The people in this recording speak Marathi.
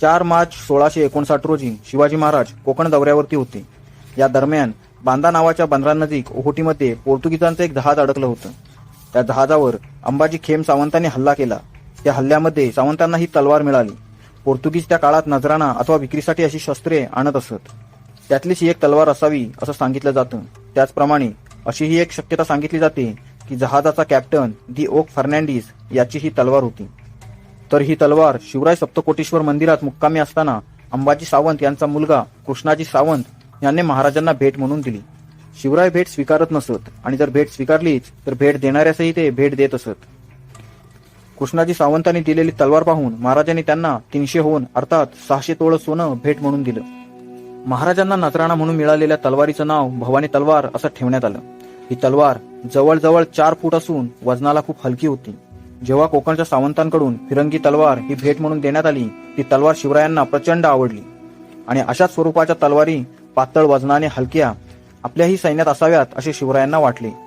चार मार्च सोळाशे एकोणसाठ रोजी शिवाजी महाराज कोकण दौऱ्यावरती होते. या दरम्यान बांदा नावाच्या बंदरानजीक ओहोटीमध्ये पोर्तुगीजांचं एक जहाज अडकलं होतं. त्या जहाजावर अंबाजी खेम सावंतांनी हल्ला केला. त्या हल्ल्यामध्ये सावंतांना ही तलवार मिळाली. पोर्तुगीज त्या काळात नजराणा अथवा विक्रीसाठी अशी शस्त्रे आणत असत. त्यातलीच ही एक तलवार असावी असं सांगितलं जातं. त्याचप्रमाणे अशी ही एक शक्यता सांगितली जाते की जहाजाचा कॅप्टन दी ओक फर्नांडिस याची ही तलवार होती. तर ही तलवार शिवराय सप्तकोटेश्वर मंदिरात मुक्कामी असताना अंबाजी सावंत यांचा मुलगा कृष्णाजी सावंत यांनी महाराजांना भेट म्हणून दिली. शिवराय भेट स्वीकारत नसत आणि जर भेट स्वीकारलीच तर भेट देणाऱ्यासही ते भेट देत असत. कृष्णाजी सावंतांनी दिलेली तलवार पाहून महाराजांनी त्यांना तीनशे होऊन अर्थात सहाशे तोळ सोनं भेट म्हणून दिलं. महाराजांना नजराणा म्हणून मिळालेल्या तलवारीचं नाव भवानी तलवार असं ठेवण्यात आलं. ही तलवार जवळजवळ चार फूट असून वजनाला खूप हलकी होती. जेव्हा कोकणच्या सावंतांकडून फिरंगी तलवार ही भेट म्हणून देण्यात आली ती तलवार शिवरायांना प्रचंड आवडली. आणि अशाच स्वरूपाच्या तलवारी पातळ वजनाने हलक्या आपल्याही सैन्यात असाव्यात असे शिवरायांना वाटले.